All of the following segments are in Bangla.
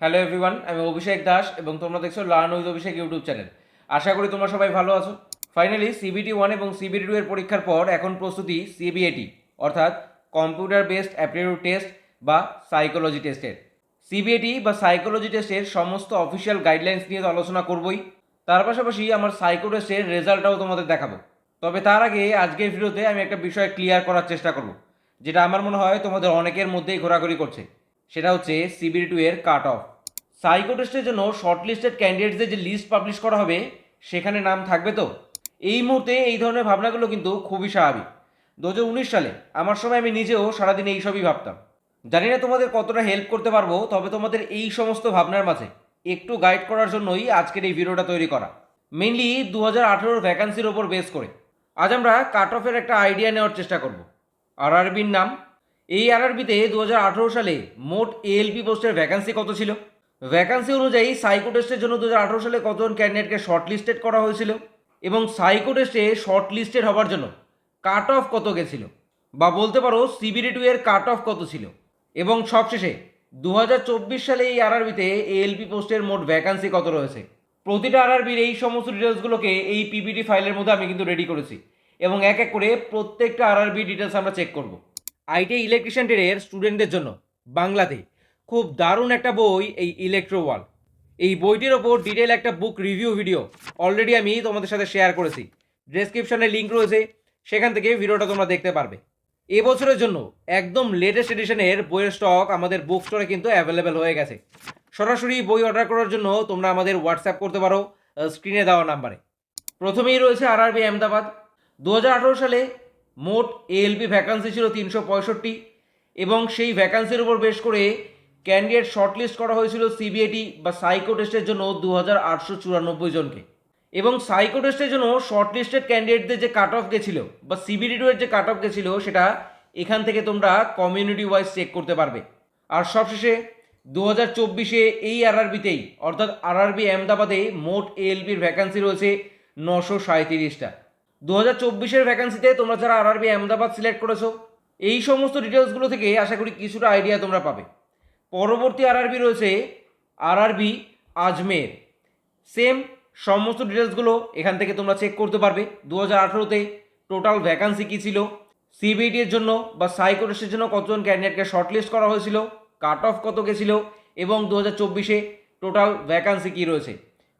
হ্যালো এভরিওয়ান আমি অভিষেক দাস এবং তোমরা দেখছ learn with Abhishek YouTube channel. আশা করি তোমরা সবাই ভালো আছো। ফাইনালি সিবিটি ওয়ান এবং সিবিটি টু এর পরীক্ষার পর এখন প্রস্তুতি সিবিএটি অর্থাৎ কম্পিউটার বেসড অ্যাপটিটিউড টেস্ট বা সাইকোলজি টেস্টের সিবিএটি বা সাইকোলজি টেস্টের সমস্ত অফিসিয়াল গাইডলাইন্স নিয়ে তো আলোচনা করবই। তার পাশাপাশি আমার সাইকো টেস্টের রেজাল্টটাও তোমাদের দেখাবো। তবে তার আগে আজকের ভিডিওতে আমি একটা বিষয় ক্লিয়ার করার চেষ্টা করব, যেটা আমার মনে হয় তোমাদের অনেকের মধ্যেই ঘোরাঘুরি করছে। সেটা হচ্ছে সিবিডি টু এর কাট অফ সাইকো টেস্টের জন্য শর্ট লিস্টেড ক্যান্ডিডেটসদের যে লিস্ট পাবলিশ করা হবে, সেখানে নাম থাকবে তো? এই মুহূর্তে এই ধরনের ভাবনাগুলো কিন্তু খুবই স্বাভাবিক। দু হাজার উনিশ সালে, আমার সময় আমি নিজেও সারাদিন এইসবই ভাবতাম। জানি না তোমাদের কতটা হেল্প করতে পারব, তবে তোমাদের এই সমস্ত ভাবনার মাঝে একটু গাইড করার জন্যই আজকের এই ভিডিওটা তৈরি করা। মেনলি দু হাজার আঠেরোর ভ্যাকান্সির ওপর বেস করে। আজ আমরা কাট অফের একটা আইডিয়া নেওয়ার চেষ্টা করব। আরআরবির নাম এই আরআরবিতে দু হাজার আঠেরো সালে মোট এএলপি পোস্টের ভ্যাকান্সি কত ছিল? ভ্যাকান্সি অনুযায়ী সাইকো টেস্টের জন্য দু হাজার আঠেরো সালে কতজন ক্যান্ডিডেটকে শর্ট লিস্টেড করা হয়েছিল? এবং সাইকো টেস্টে শর্ট লিস্টেড হবার জন্য কাট অফ কত গেছিল? বা বলতে পারো সিবিডি টু এর কাট অফ কত ছিল? এবং সবশেষে দু হাজার চব্বিশ সালে এই আরআরবিতে এএলপি পোস্টের মোট ভ্যাকান্সি কত রয়েছে? প্রতিটা আরআরবির এই সমস্ত ডিটেলসগুলোকে এই পিপিটি ফাইলের মধ্যে আমি কিন্তু রেডি করেছি। এবং এক এক করে প্রত্যেকটা আরআরবি ডিটেলস আমরা চেক করব। আইটি ইলেকট্রিশিয়ান ট্রেডের স্টুডেন্টদের জন্য বাংলাতে। খুব দারুণ একটা বই এই ইলেকট্রো ওয়াল এই বইটির ওপর ডিটেল একটা বুক রিভিউ ভিডিও অলরেডি আমি তোমাদের সাথে শেয়ার করেছি। ডেসক্রিপশনে লিঙ্ক রয়েছে, সেখান থেকে ভিডিওটা তোমরা দেখতে পারবে। এবছরের জন্য একদম লেটেস্ট এডিশনের বইয়ের স্টক আমাদের বুক স্টোরে কিন্তু অ্যাভেলেবেল হয়ে গেছে। সরাসরি বই অর্ডার করার জন্য তোমরা আমাদের হোয়াটসঅ্যাপ করতে পারো স্ক্রিনে দেওয়া নাম্বারে প্রথমেই রয়েছে আরআরবি আহমেদাবাদ দু হাজার আঠেরো সালে মোট এএলপি ভ্যাকান্সি ছিল তিনশো পঁয়ষট্টি এবং সেই ভ্যাকান্সির উপর বেশ করে ক্যান্ডিডেট শর্টলিস্ট করা হয়েছিল সিবিআইটি বা সাইকো টেস্টের জন্য দু হাজার আটশো চুরানব্বই জনকে। এবং সাইকো টেস্টের জন্য শর্টলিস্টেড ক্যান্ডিডেটদের যে কাট অফ গেছিল বা সিবিডি টু এর যে কাট অফ গেছিল সেটা এখান থেকে তোমরা কমিউনিটি ওয়াইজ চেক করতে পারবে। আর সবশেষে দু হাজার চব্বিশে এই আরআরবিতেই অর্থাৎ আরআরবি আহমেদাবাদে মোট এএলপির ভ্যাকান্সি রয়েছে নশো সাঁত্রিশটা দু হাজার চব্বিশের ভ্যাকান্সিতে তোমরা যারা আরআরবি আহমেদাবাদ সিলেক্ট করেছ, এই সমস্ত ডিটেলসগুলো থেকে আশা করি কিছুটা আইডিয়া তোমরা পাবে। পরবর্তী আরআরবি রয়েছে আরআরবি আজমের। সেম সমস্ত ডিটেলসগুলো এখান থেকে তোমরা চেক করতে পারবে। দু হাজার আঠেরোতে টোটাল ভ্যাকান্সি কী ছিল সিবিআইটি এর জন্য বা সাইকোটেস্টের জন্য কতজন ক্যান্ডিডেটকে শর্টলিস্ট করা হয়েছিল কাট অফ কত গেছিল, এবং দু হাজার চব্বিশে টোটাল ভ্যাকান্সি কী রয়েছে।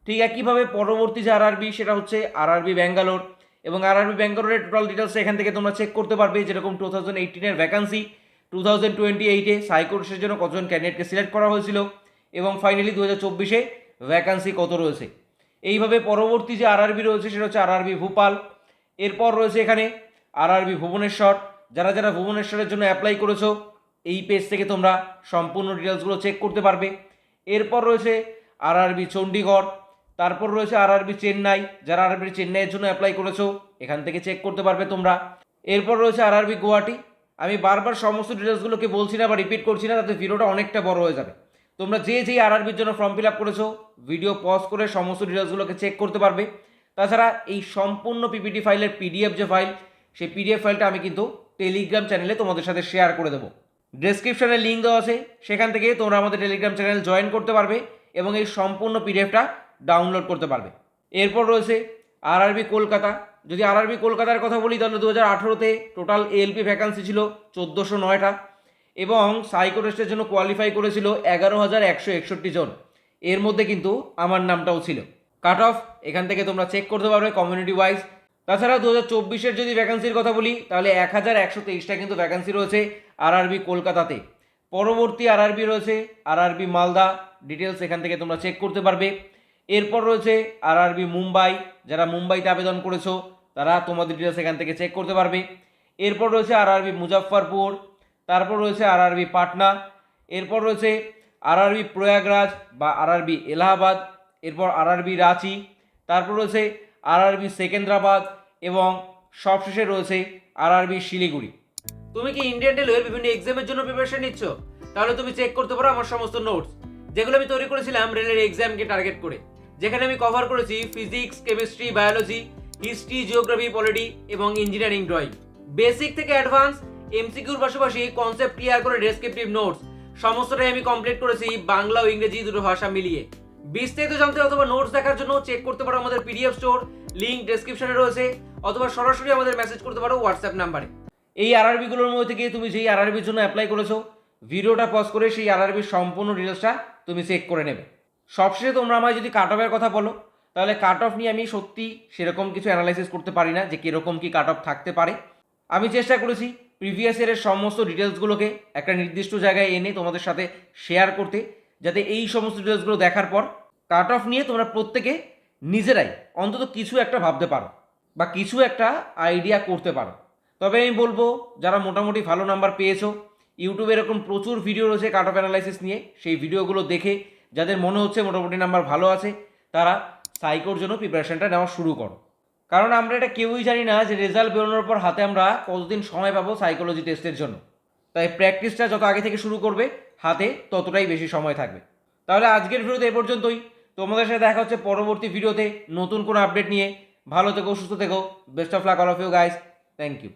ঠিক একইভাবে পরবর্তী যে আরআরবি সেটা হচ্ছে আরআরবি ব্যাঙ্গালোর এবং আর আরআরবি ব্যাঙ্গালোরের টোটাল ডিটেলস এখান থেকে তোমরা চেক করতে পারবে যেরকম টু থাউজেন্ড এইটিনের ভ্যাকান্সি টু থাউজেন্ড টোয়েন্টি এইটে সাইকোটেস্টের জন্য কতজন ক্যান্ডিডেটকে সিলেক্ট করা হয়েছিল এবং ফাইনালি দু হাজার চব্বিশে ভ্যাকান্সি কত রয়েছে। এইভাবে পরবর্তী যে আরআরবি রয়েছে সেটা হচ্ছে আরআরবি ভূপাল, এরপর রয়েছে এখানে আরআরবি ভুবনেশ্বর। যারা যারা ভুবনেশ্বরের জন্য অ্যাপ্লাই করেছ, এই পেজ থেকে তোমরা সম্পূর্ণ ডিটেলসগুলো চেক করতে পারবে। এরপর রয়েছে আরআরবি চণ্ডীগড় তারপর রয়েছে আরআরবি চেন্নাই, যারা আরআরবি চেন্নাইয়ের জন্য অ্যাপ্লাই করেছ, এখান থেকে চেক করতে পারবে তোমরা। এরপর রয়েছে আরআরবি গুয়াহাটি। আমি বারবার সমস্ত ডিটেলসগুলোকে বলছি না বা রিপিট করছি না, তাতে ভিডিওটা অনেকটা বড় হয়ে যাবে। তোমরা যে যেই আরআরবির জন্য ফর্ম ফিল আপ করেছ ভিডিও পজ করে সমস্ত ডিটেলসগুলোকে চেক করতে পারবে। তাছাড়া এই সম্পূর্ণ পিপিটি ফাইলের পিডিএফ যে ফাইল সেই পিডিএফ ফাইলটা আমি কিন্তু টেলিগ্রাম চ্যানেলে তোমাদের সাথে শেয়ার করে দেবো। ডেসক্রিপশনে লিঙ্ক দেওয়া আছে, সেখান থেকে তোমরা আমাদের টেলিগ্রাম চ্যানেল জয়েন করতে পারবে এবং এই সম্পূর্ণ পিডিএফটা ডাউনলোড করতে পারবে। এরপর রয়েছে আরআরবি কলকাতা। যদি আরআরবি কলকাতার কথা বলি, তাহলে দু হাজার আঠেরোতে টোটাল এএলপি ভ্যাকান্সি ছিল চোদ্দোশো নয়টা এবং সাইকো টেস্টের জন্য কোয়ালিফাই করেছিল এগারো হাজার একশো একষট্টি জন। এর মধ্যে কিন্তু আমার নামটাও ছিল। কাট অফ এখান থেকে তোমরা চেক করতে পারবে কমিউনিটি ওয়াইজ তাছাড়া দু হাজার চব্বিশের যদি ভ্যাকান্সির কথা বলি, তাহলে এক হাজার একশো তেইশটা কিন্তু ভ্যাকান্সি রয়েছে আরআরবি কলকাতাতে। পরবর্তী আরআরবি রয়েছে আরআরবি মালদা। ডিটেলস এখান থেকে তোমরা চেক করতে পারবে। এরপর রয়েছে আরআরবি মুম্বাই। যারা মুম্বাইতে আবেদন করেছ, তারা তোমাদের ডিটেলস এখান থেকে চেক করতে পারবে। এরপর রয়েছে আরআরবি মুজাফফরপুর, তারপর রয়েছে আরআরবি পাটনা, এরপর রয়েছে আরআরবি প্রয়াগরাজ বা আরআরবি এলাহাবাদ, এরপর আরআরবি রাঁচি, তারপর রয়েছে আরআরবি সেকেন্দ্রাবাদ এবং সবশেষে রয়েছে আরআরবি শিলিগুড়ি। তুমি কি ইন্ডিয়ান রেলওয়ের বিভিন্ন এক্সামের জন্য প্রিপারেশন নিচ্ছ? তাহলে তুমি চেক করতে পারো আমার সমস্ত নোটস যেগুলো আমি তৈরি করেছিলাম রেলের এক্সামকে টার্গেট করে। যেখানে আমি কভার করেছি physics chemistry biology history geography polity এবং ইঞ্জিনিয়ারিং ড্রয়িং বেসিক থেকে অ্যাডভান্স এমসিকিউর পাশাপাশি কনসেপ্ট ক্লিয়ার করে ডেসক্রিপটিভ নোটস সমস্তটাই আমি কমপ্লিট করেছি বাংলা ও ইংরেজি দুটো ভাষা মিলিয়ে। বিস্তারিত জানতে অথবা নোটস দেখার জন্য চেক করতে পারো আমাদের পিডিএফ স্টোর লিঙ্ক ডেসক্রিপশনে রয়েছে, অথবা সরাসরি আমাদের মেসেজ করতে পারো হোয়াটসঅ্যাপ নাম্বারে এই আরআরবিগুলোর মধ্যে থেকে তুমি যেই আরআরবির জন্য অ্যাপ্লাই করেছ ভিডিওটা পজ করে সেই আরআরবির সম্পূর্ণ ডিটেলসটা তুমি চেক করে নেবে। সবশেষে তোমরা আমায় যদি কাট অফের কথা বলো, তাহলে কাট অফ নিয়ে আমি সত্যি সেরকম কিছু অ্যানালাইসিস করতে পারি না যে কীরকম কী কাট অফ থাকতে পারে। আমি চেষ্টা করেছি প্রিভিয়াস ইয়ারের সমস্ত ডিটেলসগুলোকে একটা নির্দিষ্ট জায়গায় এনে তোমাদের সাথে শেয়ার করতে, যাতে এই সমস্ত ডিটেলসগুলো দেখার পর কাট অফ নিয়ে তোমরা প্রত্যেকে নিজেরাই অন্তত কিছু একটা ভাবতে পারো বা কিছু একটা আইডিয়া করতে পারো। তবে আমি বলব, যারা মোটামুটি ভালো নাম্বার পেয়েছ ইউটিউবে এরকম প্রচুর ভিডিও রয়েছে কাট অফ অ্যানালাইসিস নিয়ে, সেই ভিডিওগুলো দেখে যাদের মনে হচ্ছে মোটামুটি নাম্বার ভালো আছে, তারা সাইকোর জন্য প্রিপারেশনটা নেওয়া শুরু করো। কারণ আমরা এটা কেউই জানি না যে রেজাল্ট বেরোনোর পর হাতে আমরা কতদিন সময় পাবো সাইকোলজি টেস্টের জন্য। তাই প্র্যাকটিসটা যত আগে থেকে শুরু করবে, হাতে ততটাই বেশি সময় থাকবে। তাহলে আজকের ভিডিওতে এ পর্যন্তই। তোমাদের সাথে দেখা হচ্ছে পরবর্তী ভিডিওতে নতুন কোনো আপডেট নিয়ে। ভালো থেকো, সুস্থ থেকো। Best of luck all of you guys thank you